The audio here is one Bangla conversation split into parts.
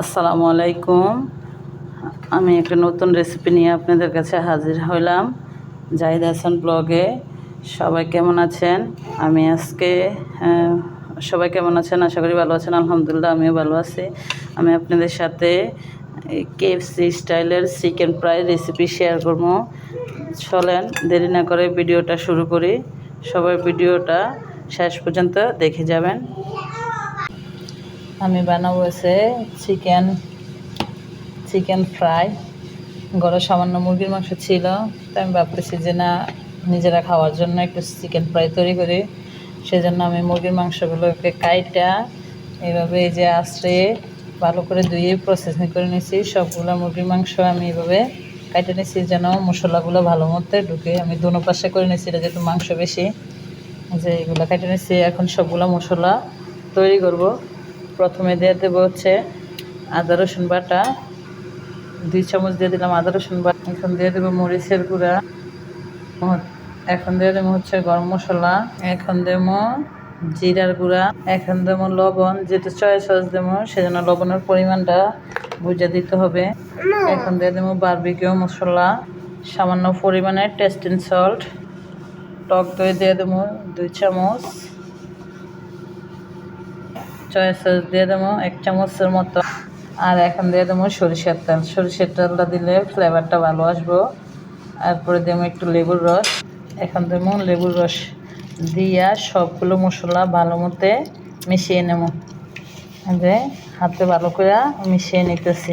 আসসালামু আলাইকুম। আমি একটা নতুন রেসিপি নিয়ে আপনাদের কাছে হাজির হলাম জাহিদ হাসান ব্লগে সবাই কেমন আছেন? আমি আজকে সবাই কেমন আছেন? আশা করি ভালো আছেন, আলহামদুলিল্লাহ আমিও ভালো আছি। আমি আপনাদের সাথে কেএফসি স্টাইলের চিকেন ফ্রাই রেসিপি শেয়ার করব। চলেন, দেরি না করে ভিডিওটা শুরু করি। সবাই ভিডিওটা শেষ পর্যন্ত দেখে যাবেন। আমি বানাবো হচ্ছে চিকেন চিকেন ফ্রাই। ঘরে সামান্য মুরগির মাংস ছিল তাই আমি ভাবতেছি যে না, নিজেরা খাওয়ার জন্য একটু চিকেন ফ্রাই তৈরি করি। সেজন্য আমি মুরগির মাংসগুলোকে কাইটা, এভাবে এই যে আশ্রে ভালো করে ধুয়ে প্রসেসিং করে নিয়েছি। সবগুলো মুরগির মাংস আমি এভাবে কাইটে নিয়েছি যেন মশলাগুলো ভালো মতো ঢুকে। আমি দুনো পাশে করে নিয়েছি, এটা যেহেতু মাংস বেশি, যে এগুলো কেটে নিচ্ছি এখন সবগুলো মশলা তৈরি করব। প্রথমে দিয়ে দেবো হচ্ছে আদা, রসুন বাটা। দুই চামচ দিয়ে দিলাম আদা, রসুন বাটা। এখন দিয়ে দেবো মরিচের গুঁড়া। এখন দিয়ে দেবো হচ্ছে গরম মশলা। এখন দেবো জিরার গুঁড়া। এখন দেবো লবণ। যেটা চয় সস দেবো, সেজন্য লবণের পরিমাণটা বুঝে দিতে হবে। এখন দিয়ে দেবো বারবিকিউ মশলা। সামান্য পরিমাণে টেস্ট সল্ট টক দই দিয়ে দেবো দুই চামচ। চয়া সস দিয়ে দেবো, এক চামচের মতো। আর এখন দিয়ে দেবো সরিষার তেল। সরিষার তেলটা দিলে ফ্লেভারটা ভালো আসব। তারপরে দেবো একটু লেবুর রস। এখন দেবো লেবুর রস দিয়া সবগুলো মশলা ভালো মতে মিশিয়ে নেব। যে হাতে ভালো করে মিশিয়ে নিতেছি।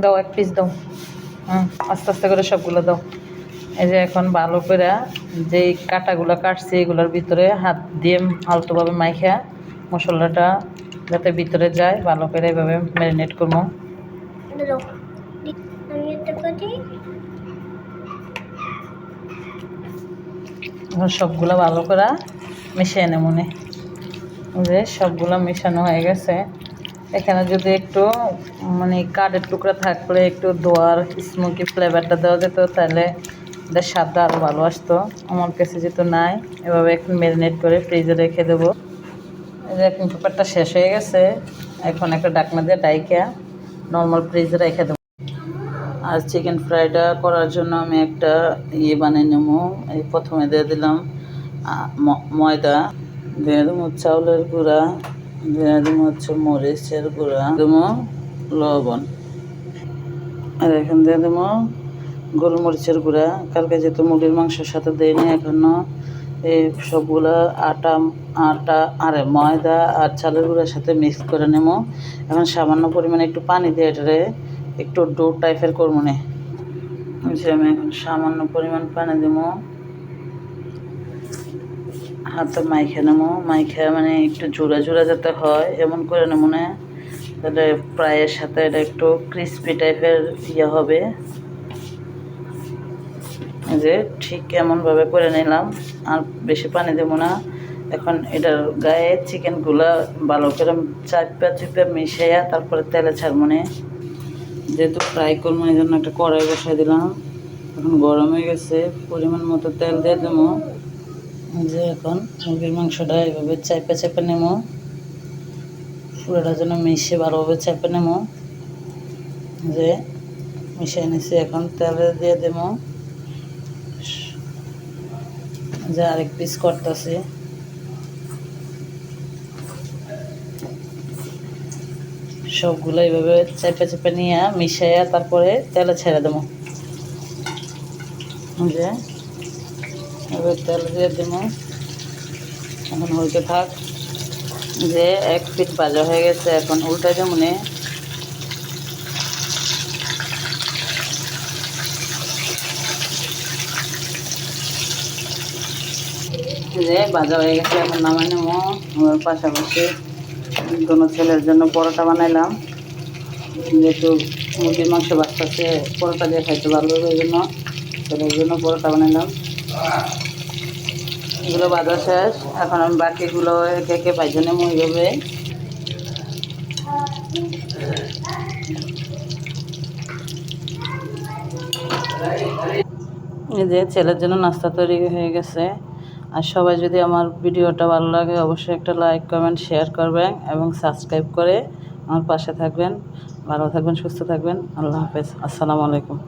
দাও এক পিস দাও। হুম, আস্তে আস্তে করে সবগুলো দাও। এই যে এখন ভালো করে যেই কাটাগুলো কাটছি এগুলোর ভিতরে হাত দিয়ে আলতোভাবে মাইখা মশলাটা যাতে ভিতরে যায় ভালো করে এভাবে ম্যারিনেট করব। সবগুলো ভালো করে মিশিয়ে নেব মনে যে সবগুলো মেশানো হয়ে গেছে। এখানে যদি একটু মানে কাঠের টুকরা থাকলে একটু দোয়ার স্মোকি ফ্লেভারটা দেওয়া যেত তাহলে এটার স্বাদটা আরও ভালো আসতো। আমার কাছে যেহেতু নাই, এভাবে এখন ম্যারিনেট করে ফ্রিজে রেখে দেবো। এখন পেপারটা শেষ হয়ে গেছে, এখন একটা ডাকনা দিয়ে ডাইকা নর্মাল ফ্রিজে রেখে দেবো। আর চিকেন ফ্রাইটা করার জন্য আমি একটা ইয়ে বানিয়ে নেব। এই প্রথমে দিয়ে দিলাম ময়দা, দিয়ে দেবো চাউলের গুঁড়া, দিয়ে দেবো হচ্ছে মরিচের গুঁড়া দেবো লবণ। আর এখন দিয়ে দেবো গোলমরিচের গুঁড়া। কালকে যেহেতু মুরগির মাংসের সাথে দিইনি, এখনও এই সবগুলো আটা আটা, আর ময়দা আর চালের গুঁড়ার সাথে মিক্স করে নেব। এখন সামান্য পরিমাণে একটু পানি দিয়ে এটারে একটু ডো টাইপের করব নে। আমি এখন সামান্য পরিমাণ পানি দেবো। হাতে মাইখে নেব। মাইখে মানে একটু জোড়া জোড়া যাতে হয়, এমন করে নেব না। তাহলে প্রায়ের সাথে এটা একটু ক্রিস্পি টাইপের ইয়ে হবে। যে ঠিক এমনভাবে করে নিলাম, আর বেশি পানি দেবো না। এখন এটার গায়ে চিকেনগুলো ভালো করে চাপা চিপা মিশাইয়া তারপরে তেলে ছাড়বো না যেহেতু ফ্রাই করব এই জন্য একটা কড়াই বসাই দিলাম। এখন গরম হয়ে গেছে, পরিমাণ মতো তেল দিয়ে দেবো। যে এখন মুরগির মাংসটা এভাবে চাপে চেপে নেব। পুরোটা যেন মিশে ভালোভাবে চেপে নেব। যে মিশিয়ে নিছি, এখন তেলে দিয়ে দেবো। যে আরেক পিস করতেছি। সবগুলো এইভাবে চেপে চেপে নিয়ে মিশাইয়া তারপরে তেলে ছেড়ে দেবো। যে এবার তেল দিয়ে দেবো। এখন হইতে থাক যে এক ফিট ভাজা হয়ে গেছে, এখন উল্টা যেমন যে ভাজা হয়ে গেছে, এখন নামাই নেব। আমার পাশাপাশি কোনো ছেলের জন্য পরোটা বানাইলাম। যেহেতু মুরগির মাংস বাচ্চাছে পরোটা দিয়ে খাইতে হবে ওই জন্য। ছেলের জন্য পরোটা বানাইলাম। এগুলো বাজা শেষ। এখন আমি বাকিগুলো একে একে ভাইজে নেব এইভাবে। এই যে ছেলের জন্য নাস্তা তৈরি হয়ে গেছে। আর সবাই যদি আমার ভিডিওটা ভালো লাগে, অবশ্যই একটা লাইক কমেন্ট শেয়ার করবেন এবং সাবস্ক্রাইব করে আমার পাশে থাকবেন। ভালো থাকবেন, সুস্থ থাকবেন। আল্লাহ হাফেজ। আসসালামু আলাইকুম।